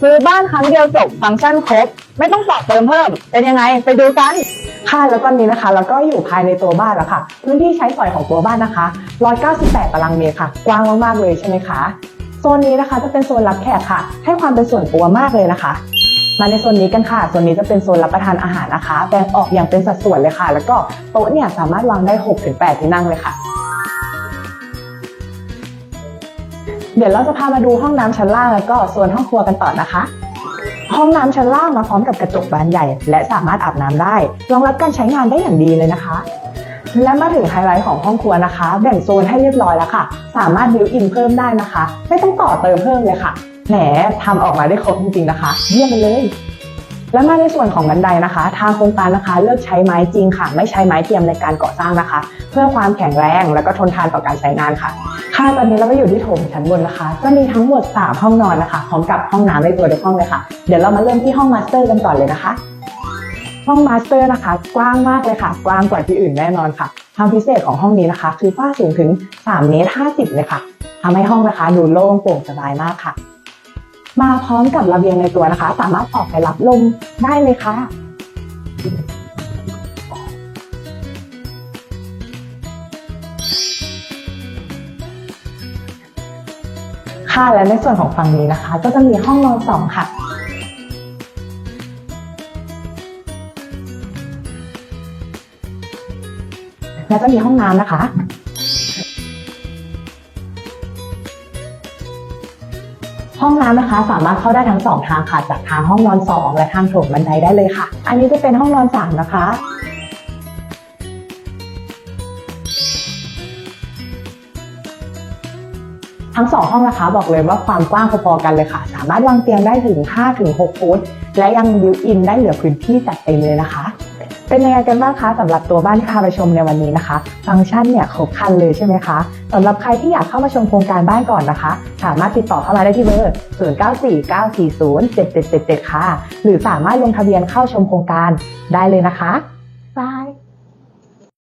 ซื้อบ้านครั้งเดียวจบฟังก์ชันครบ ไม่ต้องต่อเติมเพิ่ม เป็นยังไง ไปดูกัน ค่ะแล้วตอนนี้นะคะเราก็อยู่ภายในตัวบ้านแล้วค่ะ พื้นที่ใช้สอยของตัวบ้านนะคะ 198 ตารางเมตรค่ะ กว้างมากๆเลยใช่ไหมคะโซนนี้นะคะจะเป็นโซนรับแขกค่ะ ให้ความเป็นส่วนตัวมากเลยนะคะ มาในโซนนี้กันค่ะโซนนี้จะเป็นโซนรับประทานอาหารนะคะแบ่งออกอย่างเป็นสัดส่วนเลยค่ะ แล้วก็โต๊ะเนี่ยสามารถวางได้ 6-8 ที่นั่งเลยค่ะ เดี๋ยวเราจะพามาดูห้องน้ำชั้นล่างแล้วก็โซนห้องครัวกันต่อนะคะ ห้องน้ำชั้นล่างมาพร้อมกับกระจกบานใหญ่ และสามารถอาบน้ำได้รองรับการใช้งานได้อย่างดีเลยนะคะ และมาถึงไฮไลท์ของห้องครัวนะคะ แบ่งโซนให้เรียบร้อยแล้วค่ะ สามารถบิวอินเพิ่มได้นะคะ ไม่ต้องต่อเติมเพิ่มเลยค่ะแหมทำออกมาได้ครบจริงๆนะคะ เยี่ยมเลย และมาในส่วนของบันไดนะคะ ทางโครงการนะคะเลือกใช้ไม้จริงค่ะ ไม่ใช้ไม้เทียมในการก่อสร้างนะคะ เพื่อความแข็งแรงและก็ทนทานต่อการใช้งานค่ะ ค่ะตอนนี้เราก็อยู่ที่โถงชั้นบนนะคะ จะมีทั้งหมด 3 ห้องนอนนะคะพร้อมกับห้องน้ำในตัวเดียวห้องเลยค่ะ เดี๋ยวเรามาเริ่มที่ห้องมาสเตอร์กันก่อนเลยนะคะ ห้องมาสเตอร์นะคะ กว้างมากเลยค่ะ กว้างกว่าที่อื่นแน่นอนค่ะความพิเศษของห้องนี้นะคะ คือฝ้าสูงถึง3เมตร50เลยค่ะทำให้ห้องนะคะดูโล่งโปร่งสบายมากค่ะ มาพร้อมกับระเบียงในตัวนะคะ สามารถออกไปรับลมได้เลยค่ะ ค่ะและในส่วนของฝั่งนี้นะคะ ก็จะมีห้องนอนสองค่ะและจะมีห้องน้ำนะคะ ห้องน้ำนะคะ สามารถเข้าได้ทั้งสองทางค่ะ จากทางห้องนอนสองและทางโถงบันไดได้เลยค่ะ อันนี้จะเป็นห้องนอนสามนะคะทั้งสองห้องนะคะบอกเลยว่าความกว้างพอๆกันเลยค่ะ สามารถวางเตียงได้ถึง5-6ฟุตและยังบิวอินได้เหลือพื้นที่จัดเต็มเลยนะคะ เป็นยังไงกันบ้างคะสำหรับตัวบ้านที่พาไปชมในวันนี้นะคะ ฟังก์ชันเนี่ยครบครันเลยใช่ไหมคะสำหรับใครที่อยากเข้ามาชมโครงการบ้านก่อนนะคะ สามารถติดต่อเข้ามาได้ที่เบอร์ 0949407777 ค่ะ หรือสามารถลงทะเบียนเข้าชมโครงการได้เลยนะคะ